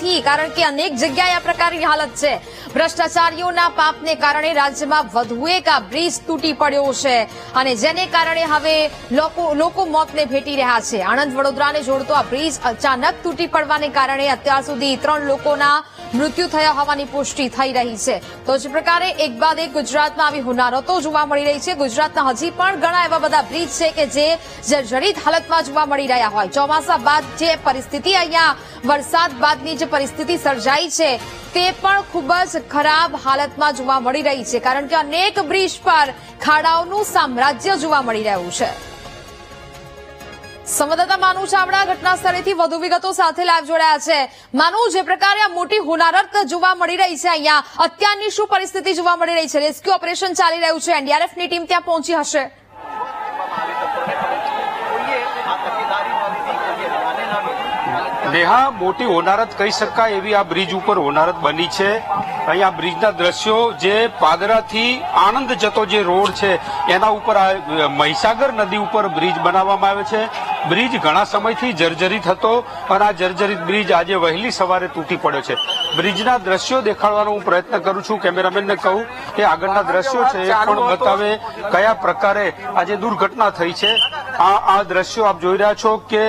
નથી કારણ કે અનેક જગ્યાએ આ પ્રકારની હાલત છે. ભ્રષ્ટાચારીઓના પાપને કારણે રાજ્યમાં વધુ એક આ બ્રિજ તૂટી પડ્યો છે. અને જેને કારણે હવે લોકો લોકો મોતને ભેટી રહ્યા છે. આણંદ વડોદરાને જોડતો આ બ્રિજ અચાનક તૂટી પડવાને કારણે અત્યાર સુધી ત્રણ લોકોના મૃત્યુ થયા હોવાની પુષ્ટિ થઈ રહી છે. તો જે પ્રકારે એક બાદ એક ગુજરાતમાં આવી હુનારતો જોવા મળી રહી છે. ગુજરાતના હજી પણ ઘણા એવા બધા બ્રિજ છે કે જે જર્જરિત હાલતમાં જોવા મળી રહ્યા હોય. ચોમાસા બાદ જે પરિસ્થિતિ અહીંયા વરસાદ બાદની જે પરિસ્થિતિ સર્જાઈ છે, તે પણ ખૂબ જ ખરાબ હાલતમાં જોવા મળી રહી છે, કારણ કે અનેક બ્રિજ પર ખાડાઓનું સામ્રાજ્ય જોવા મળી રહ્યું છે. સંવાદદાતા માનુ ચાવડા ઘટના સ્થળેથી વધુ વિગતો સાથે લાઈવ જોડાયા છે. માનુ, જે પ્રકારે આ મોટી હોનારત જોવા મળી રહી છે, અહીંયા અત્યારની શું પરિસ્થિતિ જોવા મળી રહી છે? રેસ્ક્યુ ઓપરેશન ચાલી રહ્યું છે. એનડીઆરએફની ટીમ ત્યાં પહોંચી હશે. નેહા, મોટી હોનારત કહી શકાય એવી આ બ્રિજ ઉપર હોનારત બની છે. અહીંયા બ્રિજના દ્રશ્યો જે પાદરાથી આણંદ જતો જે રોડ છે, એના ઉપર આ મહીસાગર નદી ઉપર બ્રિજ બનાવવામાં આવે છે. બ્રિજ ઘણા સમયથી જર્જરિત હતો અને આ જર્જરિત બ્રિજ આજે વહેલી સવારે તૂટી પડ્યો છે. બ્રિજના દ્રશ્યો દેખાડવાનો હું પ્રયત્ન કરું છું. કેમેરામેનને કહું કે આગળના દ્રશ્યો છે એ પણ બતાવે કયા પ્રકારે આજે દુર્ઘટના થઈ છે. આ આ દ્રશ્યો આપ જોઈ રહ્યા છો કે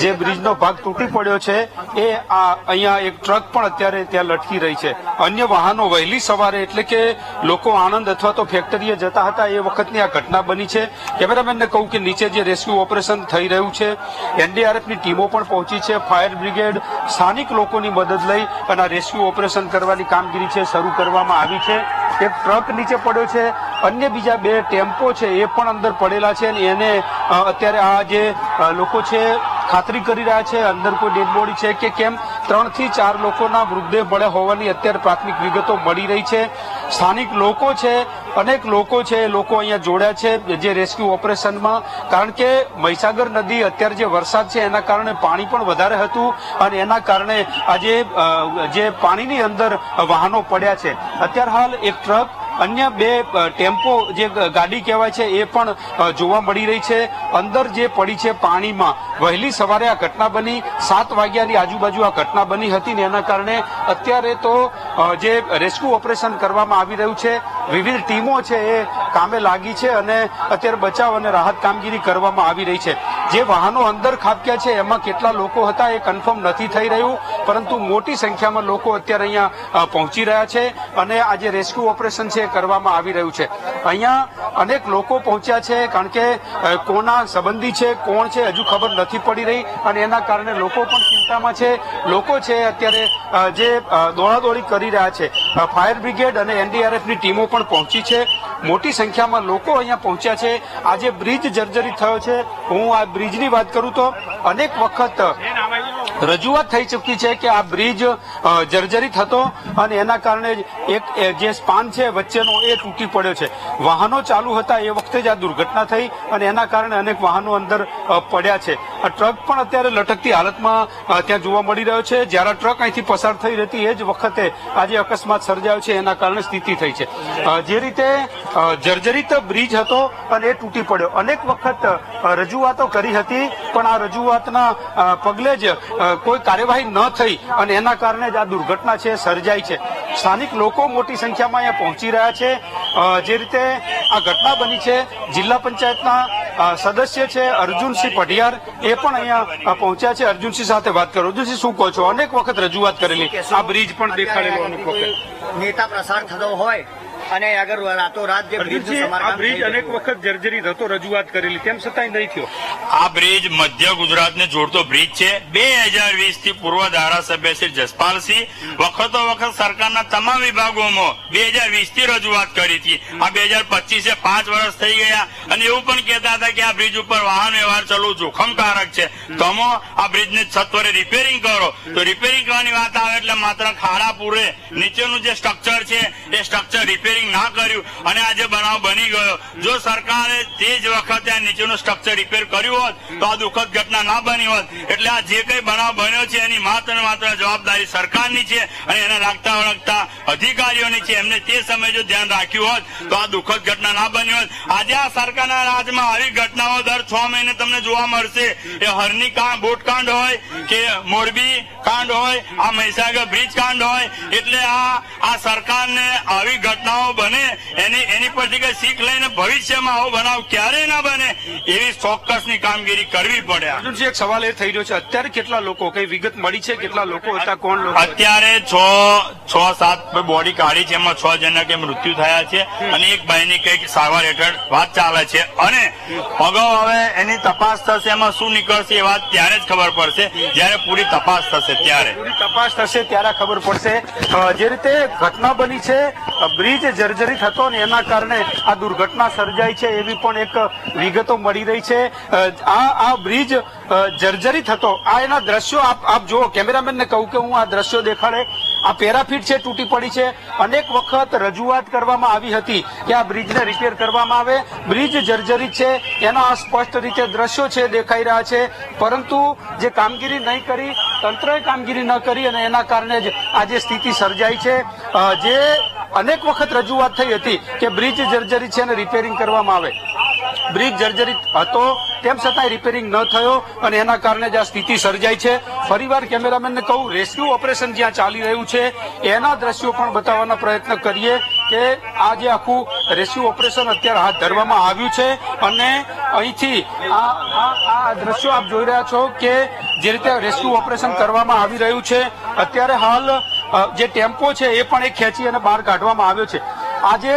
જે બ્રિજનો ભાગ તૂટી પડ્યો છે, એ આ અહીંયા એક ટ્રક પણ અત્યારે ત્યાં લટકી રહી છે. અન્ય વાહનો વહેલી સવારે એટલે કે લોકો આણંદ અથવા તો ફેક્ટરીએ જતા હતા, એ વખતની આ ઘટના બની છે. કેમેરામેનને કહું કે નીચે જે રેસ્ક્યુ ઓપરેશન થઈ રહ્યું છે, એનડીઆરએફની ટીમો પણ પહોંચી છે. ફાયર બ્રિગેડ સ્થાનિક લોકોની મદદ લઈ અને આ રેસ્ક્યુ ઓપરેશન કરવાની કામગીરી છે, શરૂ કરવામાં આવી છે. એક ટ્રક નીચે પડ્યો છે, અન્ય બીજા બે ટેમ્પો છે, એ પણ અંદર પડેલા છે અને એને અત્યારે આ જે લોકો છે ખાતરી કરી રહ્યા છે. અંદર કોઈ ડેડ બોડી છે કે કેમ? ત્રણથી ચાર લોકોના મૃતદેહ મળ્યા હોવાની અત્યારે પ્રાથમિક વિગતો મળી રહી છે. સ્થાનિક લોકો છે, અનેક લોકો છે, એ લોકો અહીંયા જોડ્યા છે જે રેસ્ક્યુ ઓપરેશનમાં. કારણ કે મહીસાગર નદી અત્યારે જે વરસાદ છે એના કારણે પાણી પણ વધારે હતું અને એના કારણે આજે જે પાણીની અંદર વાહનો પડ્યા છે. અત્યારે હાલ એક ટ્રક અન્ય બે ટેમ્પો જે ગાડી કહેવાય છે, એ પણ જોવા મળી રહી છે. અંદર જે પડી છે પાણીમાં, વહેલી સવારે આ ઘટના બની, સાત વાગ્યાની આજુબાજુ આ ઘટના બની હતી ને એના કારણે અત્યારે તો જે રેસ્ક્યુ ઓપરેશન કરવામાં આવી રહ્યું છે, વિવિધ ટીમો છે એ કામે લાગી છે અને અત્યારે બચાવ અને રાહત કામગીરી કરવામાં આવી રહી છે. જે વાહનો અંદર ખાબક્યા છે, એમાં કેટલા લોકો હતા એ કન્ફર્મ નથી થઈ રહ્યું, પરંતુ મોટી સંખ્યામાં લોકો અત્યારે અહીંયા પહોંચી રહ્યા છે અને આ જે રેસ્ક્યુ ઓપરેશન છે એ કરવામાં આવી રહ્યું છે. અહીંયા અનેક લોકો પહોંચ્યા છે, કારણ કે કોના સંબંધી છે, કોણ છે, હજુ ખબર નથી પડી રહી અને એના કારણે લોકો પણ ચિંતામાં છે. લોકો છે અત્યારે જે દોડાદોડી કરી રહ્યા છે. ફાયર બ્રિગેડ અને એનડીઆરએફની ટીમો પણ પહોંચી છે. મોટી સંખ્યામાં લોકો અહીંયા પહોંચ્યા છે. આજે બ્રિજ જર્જરિત થયો છે. હું આ બ્રિજની વાત કરું તો અનેક વખત રજૂઆત થઈ ચૂકી છે કે આ બ્રિજ જર્જરિત હતો અને એના કારણે એક જે સ્પાન છે વચ્ચેનો એ તૂટી પડ્યો છે. વાહનો ચાલુ હતા એ વખતે જ આ દુર્ઘટના થઈ અને એના કારણે અનેક વાહનો અંદર પડ્યા છે. આ ટ્રક પણ અત્યારે લટકતી હાલતમાં ત્યાં જોવા મળી રહ્યો છે. જ્યારે ટ્રક અહીંથી પસાર થઈ રહી એ જ વખતે આજે અકસ્માત સર્જાયો છે, એના કારણે સ્થિતિ થઈ છે. જે રીતે જર્જરિત બ્રિજ હતો અને એ તૂટી પડ્યો. અનેક વખત રજૂઆતો કરી હતી, પણ આ રજૂઆતના પગલે જ કોઈ કાર્યવાહી ન થઈ અને એના કારણે જ આ દુર્ઘટના છે, સર્જાઈ છે. સ્થાનિક લોકો મોટી સંખ્યામાં અહીંયા પહોંચી રહ્યા છે. જે રીતે આ ઘટના બની છે, જિલ્લા પંચાયતના સદસ્ય છે અર્જુનસિંહ પઢિયાર. એ પણ અહીંયા પહોંચ્યા છે. અર્જુનસિંહ સાથે વાત કરો. અર્જુનસિંહ, શું કહો છો? અનેક વખત રજૂઆત કરેલી. આ બ્રિજ પણ દેખાડેલો નેતા પ્રસાર થતો હોય અને અગર રાતોરાત જે બ્રિજનું આ બ્રિજ અનેક વખત જર્જરિત હતો રજૂઆત કરેલી. તેમ છતાંય નહીં થયો? આ બ્રિજ મધ્ય ગુજરાતને જોડતો બ્રિજ છે. બે હજાર વીસથી પૂર્વ ધારાસભ્ય શ્રી જસપાલસિંહ વખતો વખત સરકારના તમામ વિભાગોમાં બે હજાર વીસથી રજૂઆત કરી હતી. આ બે હજાર પચીસે પાંચ વર્ષ થઈ ગયા અને એવું પણ કહેતા હતા કે આ બ્રિજ ઉપર વાહન વ્યવહાર ચલવું જોખમકારક છે. તમો આ બ્રિજને સત્વરે રિપેરિંગ કરો. તો રિપેરિંગ કરવાની વાત આવે એટલે માત્ર ખાડા પૂરે. નીચેનું જે સ્ટ્રક્ચર છે એ સ્ટ્રક્ચર રિપેરિંગ રિપેરિંગ ના કર્યું અને આજે બનાવ બની ગયો. જો સરકારે તે જ વખતે નીચેનું સ્ટ્રક્ચર રિપેર કર્યું હોત, તો આ દુઃખદ ઘટના ના બની હોત. એટલે આ જે કઈ બનાવ બન્યો છે, એની માત્ર માત્ર જવાબદારી સરકારની છે અને એને લાગતા વળગતા અધિકારીઓની છે. એમને તે સમયે જો ધ્યાન રાખ્યું હોત, તો આ દુઃખદ ઘટના ના બની હોત. આજે આ સરકારના રાજમાં આવી ઘટનાઓ દર છ મહિને તમને જોવા મળશે. એ હરની કાંડ બોટ કાંડ હોય કે મોરબી કાંડ હોય, આ મહીસાગર બ્રિજ કાંડ હોય. એટલે આ આ સરકારને આવી ઘટનાઓ બને એની એની પરથી કઈ શીખ લઈને ભવિષ્યમાં આવો બનાવ ક્યારે ના બને એવી ચોક્કસની કામગીરી કરવી પડે અર્જુનજી એક સવાલ એ થઈ રહ્યો છે. અત્યારે કેટલા લોકો કઈ વિગત મળી છે? કેટલા લોકો હતા? કોણ લોકો અત્યારે છ છ સાત બોડી કાઢી છે. એમાં છ જણા કે મૃત્યુ થયા છે અને એક ભાઈની કંઈક સારવાર હેઠળ વાત ચાલે છે. અને અગાઉ હવે એની તપાસ થશે એમાં શું નીકળશે એ વાત ત્યારે જ ખબર પડશે. જયારે પૂરી તપાસ થશે ત્યારે. પૂરી તપાસ થશે ત્યારે ખબર પડશે. જે રીતે ઘટના બની છે બ્રિજ જર્જરિત હતો ને એના કારણે આ દુર્ઘટના સર્જાઈ છે એવી પણ એક વિગતો મળી રહી છે. આ આ બ્રિજ જર્જરિત હતો. આ એના દ્રશ્યો આપ આપ જુઓ, કેમેરામેનને કહું કે હું આ દ્રશ્યો દેખાડે. આ પેરાફીટ છે, તૂટી પડી છે. અનેક વખત રજૂઆત કરવામાં આવી હતી કે આ બ્રિજને રિપેર કરવામાં આવે. બ્રિજ જર્જરિત છે. એના આ સ્પષ્ટ રીતે દ્રશ્યો છે, દેખાઈ રહ્યા છે. પરંતુ જે કામગીરી નહીં કરી, તંત્રએ કામગીરી ન કરી અને એના કારણે જ આ જે સ્થિતિ સર્જાઈ છે. જે અનેક વખત રજૂઆત થઈ હતી કે બ્રિજ જર્જરી છે અને રિપેરિંગ કરવામાં આવે. બ્રિજ જર્જરી હતો, તેમ છતાંય રિપેરિંગ ન થયો અને એના કારણે જ આ સ્થિતિ સર્જાઈ છે. ફરીવાર કેમેરામેનને કહું રેસ્ક્યુ ઓપરેશન જ્યાં ચાલી રહ્યું છે, એના દ્રશ્યો પણ બતાવવાનો પ્રયત્ન કરીએ કે આ જે આખું રેસ્ક્યુ ઓપરેશન અત્યારે હાથ ધરવામાં આવ્યું છે અને અહીંથી આ આ દ્રશ્યો આપ જોઈ રહ્યા છો કે જે રીતે રેસ્ક્યુ ઓપરેશન કરવામાં આવી રહ્યું છે. અત્યારે હાલ જે ટેમ્પો છે એ પણ એક ખેંચી અને બહાર કાઢવામાં આવ્યો છે. આજે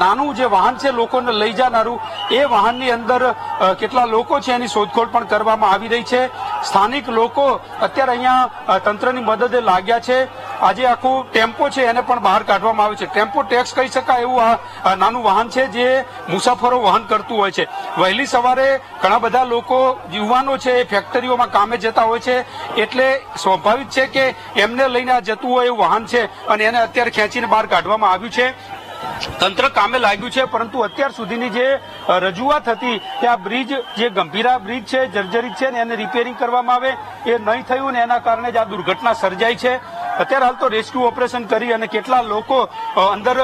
નાનું જે વાહન છે લોકોને લઈ જનારું, એ વાહનની અંદર કેટલા લોકો છે એની શોધખોળ પણ કરવામાં આવી રહી છે. સ્થાનિક લોકો અત્યારે અહીંયા તંત્રની મદદે લાગ્યા છે. આજે આખું ટેમ્પો છે એને પણ બહાર કાઢવામાં આવે છે. ટેમ્પો ટેક્સ કહી શકાય એવું આ નાનું વાહન છે જે મુસાફરો વહન કરતું હોય છે. વહેલી સવારે ઘણા બધા લોકો, યુવાનો છે એ ફેક્ટરીઓમાં કામે જતા હોય છે. એટલે સ્વાભાવિક છે કે એમને લઈને આ જતું હોય એવું વાહન છે અને એને અત્યારે ખેંચીને બહાર કાઢવામાં આવ્યું છે. તંત્ર કામે લાગ્યું છે, પરંતુ અત્યાર સુધીની જે રજૂઆત હતી કે આ બ્રિજ, જે ગંભીરા બ્રિજ છે, જર્જરિત છે ને એને રિપેરિંગ કરવામાં આવે, એ નહીં થયું ને એના કારણે જ આ દુર્ઘટના સર્જાઈ છે. અત્યારે હાલ તો રેસ્ક્યુ ઓપરેશન કરી અને કેટલા લોકો અંદર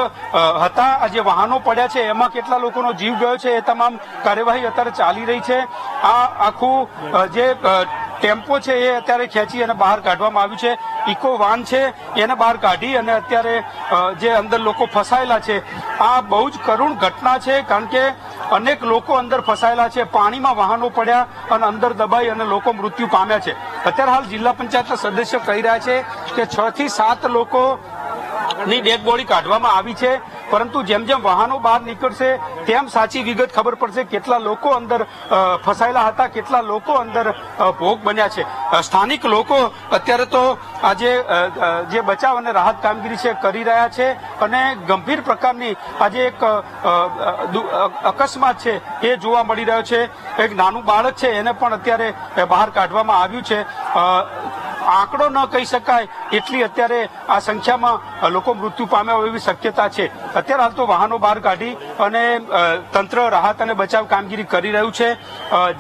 હતા જે વાહનો પડ્યા છે, એમાં કેટલા લોકોનો જીવ ગયો છે, એ તમામ કાર્યવાહી અત્યારે ચાલી રહી છે. આ આખું જે ટેમ્પો છે એ અત્યારે ખેંચી અને બહાર કાઢવામાં આવ્યું છે. ઇકો વાન છે, એને બહાર કાઢી અને અત્યારે જે અંદર લોકો ફસાયેલા છે, આ બહુ જ કરુણ ઘટના છે કારણ કે અનેક લોકો અંદર ફસાયેલા છે, પાણીમાં વાહનો પડ્યા અને અંદર દબાઈ અને લોકો મૃત્યુ પામ્યા છે. અત્યારે હાલ જિલ્લા પંચાયતના સદસ્ય કહી રહ્યા છે કે છ થી સાત લોકો ની ડેડ બોડી કાઢવામાં આવી છે. પરંતુ જેમ જેમ વાહનો બહાર નીકળશે, તેમ સાચી વિગત ખબર પડશે કેટલા લોકો અંદર ફસાયેલા હતા, કેટલા લોકો અંદર ભોગ બન્યા છે. સ્થાનિક લોકો અત્યારે તો આજે જે બચાવ અને રાહત કામગીરી છે કરી રહ્યા છે અને ગંભીર પ્રકારની આજે એક અકસ્માત છે એ જોવા મળી રહ્યો છે. એક નાનું બાળક છે, એને પણ અત્યારે બહાર કાઢવામાં આવ્યું છે. આંકડો ન કહી શકાય એટલી અત્યારે આ સંખ્યામાં લોકો મૃત્યુ પામ્યા હોય એવી શક્યતા છે. અત્યારે હાલ તો વાહનો બહાર કાઢી અને તંત્ર રાહત અને બચાવ કામગીરી કરી રહ્યું છે.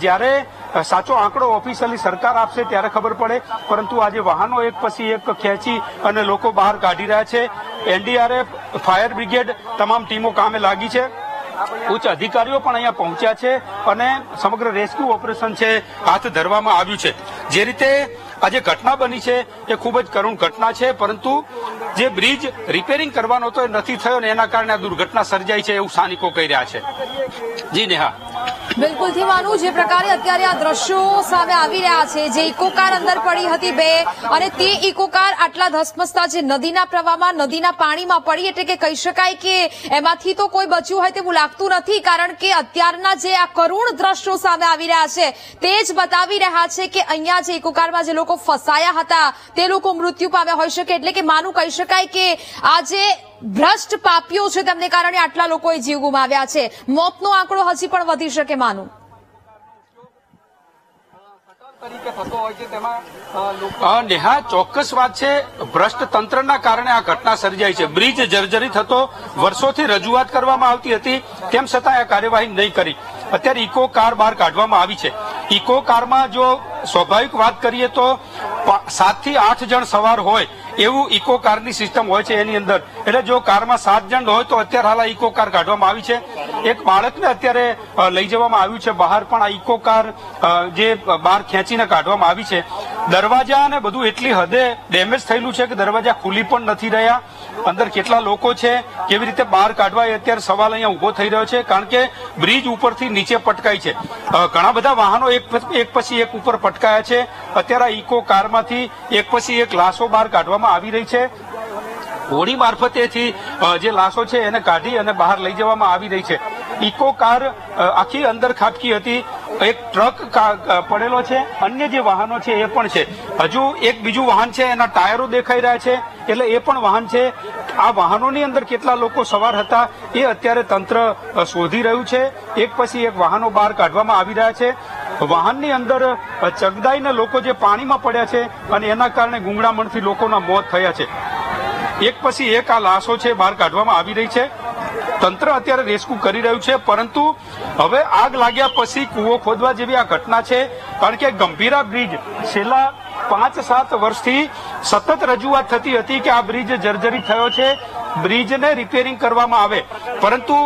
જ્યારે સાચો આંકડો ઓફિશિયલી સરકાર આપશે ત્યારે ખબર પડે, પરંતુ આજે વાહનો એક પછી એક ખેંચી અને લોકો બહાર કાઢી રહ્યા છે. એનડીઆરએફ, ફાયર બ્રિગેડ તમામ ટીમો કામે લાગી છે. ઉચ્ચ અધિકારીઓ પણ અહીંયા પહોંચ્યા છે અને સમગ્ર રેસ્ક્યુ ઓપરેશન છે, હાથ ધરવામાં આવ્યું છે. જે રીતે આ જે ઘટના બની છે, એ ખૂબ જ કરુણ ઘટના છે, પરંતુ જે બ્રિજ રિપેરિંગ કરવાનો હતો એ નથી થયો ને એના કારણે આ દુર્ઘટના સર્જાઈ છે એવું સ્થાનિકો કહી રહ્યા છે. જી નેહા. બિલકુલથી માનું, જે પ્રકારે અત્યારે આ દ્રશ્યો સામે આવી રહ્યા છે, જે ઇકો કાર અંદર પડી હતી બે, અને તે ઇકો કાર આટલા ધસમસતા જે નદીના પ્રવાહમાં, નદીના પાણીમાં પડી, એટલે કે કહી શકાય કે એમાંથી તો કોઈ બચ્યું હોય તેવું લાગતું નથી, કારણ કે અત્યારના જે આ કરુણ દ્રશ્યો સામે આવી રહ્યા છે, તે જ બતાવી રહ્યા છે કે અહીંયા જે ઇકો કારમાં જે લોકો ફસાયા હતા, તે લોકો મૃત્યુ પામ્યા હોઈ શકે, એટલે કે માનું કહી શકાય કે આ જે ભ્રષ્ટ પાપીઓ છે તેમને કારણે આટલા લોકોએ જીવ ગુમાવ્યા છે. મોતનો આંકડો હજી પણ વધી શકે માનું. નેહા, ચોક્કસ વાત છે. ભ્રષ્ટ તંત્રના કારણે આ ઘટના સર્જાઈ છે. બ્રિજ જર્જરી થતો વર્ષોથી રજૂઆત કરવામાં આવતી હતી. તેમ છતાં આ કાર્યવાહી નહીં કરી. અત્યારે ઇકો કાર બહાર કાઢવામાં આવી છે. ઇકો કારમાં જો સ્વાભાવિક વાત કરીએ તો સાતથી આઠ જણ સવાર હોય એવું ઇકો કારની સિસ્ટમ હોય છે એની અંદર. એટલે જો કારમાં સાત જણ હોય તો અત્યારે હાલ આ ઇકો કાર કાઢવામાં આવી છે. એક બાળકને અત્યારે લઈ જવામાં આવ્યું છે બહાર, પણ આ ઇકો કાર જે બહાર ખેંચીને કાઢવામાં આવી છે. દરવાજા અને બધું એટલી હદે ડેમેજ થયેલું છે કે દરવાજા ખુલી પણ નથી રહ્યા. અંદર કેટલા લોકો છે, કેવી રીતે બહાર કાઢવા એ અત્યારે સવાલ અહીંયા ઊભો થઈ રહ્યો છે, કારણ કે બ્રિજ ઉપરથી નીચે પટકાય છે. ઘણા બધા વાહનો એક પછી એક ઉપર પટકાયા છે. અત્યારે આ ઇકો કારમાંથી એક પછી એક લાશો બહાર કાઢવામાં આવી રહી છે. હોડી મારફતેથી જે લાશો છે એને કાઢી અને બહાર લઈ જવામાં આવી રહી છે. ઇકો કાર આખી અંદર ખાબકી હતી. એક ટ્રક પડેલો છે. અન્ય જે વાહનો છે એ પણ છે. હજુ એક બીજું વાહન છે, એના ટાયરો દેખાઈ રહ્યા છે. એટલે એ પણ વાહન છે. આ વાહનોની અંદર કેટલા લોકો સવાર હતા એ અત્યારે તંત્ર શોધી રહ્યું છે. એક પછી એક વાહનો બહાર કાઢવામાં આવી રહ્યા છે. વાહનની અંદર ચગદાઈના લોકો જે પાણીમાં પડ્યા છે અને એના કારણે ગુંગળામણથી લોકોના મોત થયા છે. એક પછી એક આ લાશો છે બહાર કાઢવામાં આવી રહી છે. તંત્ર અત્યારે રેસ્ક્યુ કરી રહ્યું છે, પરંતુ હવે આગ લાગ્યા પછી કૂવો ખોદવા જેવી આ ઘટના છે. કારણ કે ગંભીરા બ્રિજ, છેલ્લા પાંચ સાત વર્ષથી સતત રજૂઆત થતી હતી કે આ બ્રિજ જર્જરિત થયો છે. બ્રિજને રિપેરિંગ કરવામાં આવે. પરંતુ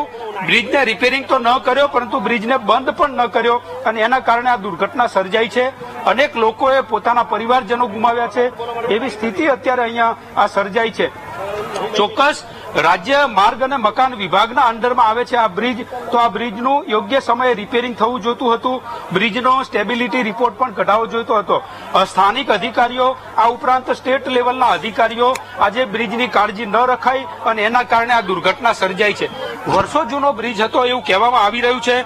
બ્રિજને રિપેરિંગ તો ન કર્યો, પરંતુ બ્રિજને બંધ પણ ન કર્યો અને એના કારણે આ દુર્ઘટના સર્જાઈ છે. અનેક લોકોએ પોતાના પરિવારજનો ગુમાવ્યા છે. એવી સ્થિતિ અત્યારે અહીંયા આ સર્જાઈ છે. ચોક્કસ રાજ્ય માર્ગ અને મકાન વિભાગના અંડરમાં આવે છે આ બ્રિજ. તો આ બ્રિજનું યોગ્ય સમયે રિપેરિંગ થવું જોતું હતું. બ્રિજનો સ્ટેબિલિટી રિપોર્ટ પણ કઢાવવો જોઈતો હતો. સ્થાનિક અધિકારીઓ, આ ઉપરાંત સ્ટેટ લેવલના અધિકારીઓ, આજે બ્રિજની કાળજી ન રખાઈ અને એના કારણે આ દુર્ઘટના સર્જાઈ છે. વર્ષો જૂનો બ્રિજ હતો એવું કહેવામાં આવી રહ્યું છે.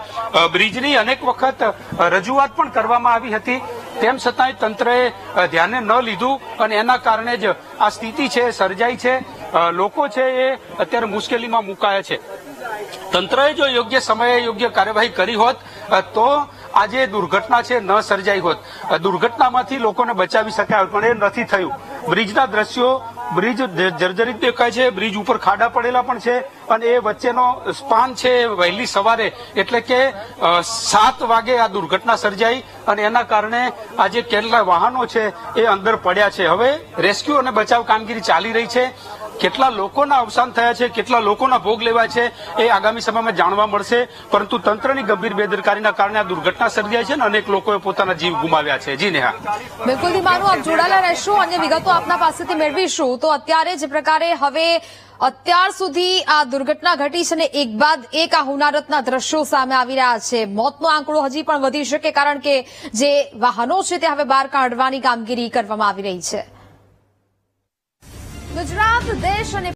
બ્રિજની અનેક વખત રજૂઆત પણ કરવામાં આવી હતી. તેમ છતાંય તંત્રએ ધ્યાને ન લીધું અને એના કારણે જ આ સ્થિતિ છે, સર્જાઈ છે. લોકો છે એ અત્યારે મુશ્કેલીમાં મુકાયા છે. તંત્રએ જો યોગ્ય સમયે યોગ્ય કાર્યવાહી કરી હોત તો આજે દુર્ઘટના છે ન સર્જાઈ હોત. દુર્ઘટનામાંથી લોકોને બચાવી શકાય, પણ એ નથી થયું. બ્રિજના દ્રશ્યો, બ્રિજ જ- જર્જરિત દેખાય છે, બ્રિજ ઉપર ખાડા પડેલા પણ છે, અને એ વચ્ચેનો સ્પાન છે વહેલી સવારે, એટલે કે સાત વાગે આ દુર્ઘટના સર્જાઈ, અને એના કારણે આજે કેટલા વાહનો છે એ અંદર પડ્યા છે. હવે રેસ્ક્યુ અને બચાવ કામગીરી ચાલી રહી છે. કેટલા લોકોના અવસાન થયા છે, કેટલા લોકોના ભોગ લેવાય છે, એ આગામી સમયમાં જાણવા મળશે. પરંતુ તંત્રની ગંભીર બેદરકારીના કારણે આ દુર્ઘટના સર્જાઈ છે અને અનેક લોકોએ પોતાના જીવ ગુમાવ્યા છે. જી નેહા. બિલકુલ મારું આપ જોડાયેલા રહેશો. અને વિગતો આપના પાસેથી મેળવીશું. તો અત્યારે જે પ્રકારે હવે અત્યાર સુધી આ દુર્ઘટના ઘટી છે અને એક બાદ એક આ હુનારતના દ્રશ્યો સામે આવી રહ્યા છે. મોતનો આંકડો હજી પણ વધી શકે કારણ કે જે વાહનો છે તે હવે બહાર કાઢવાની કામગીરી કરવામાં આવી રહી છે. ગુજરાત દેશ અને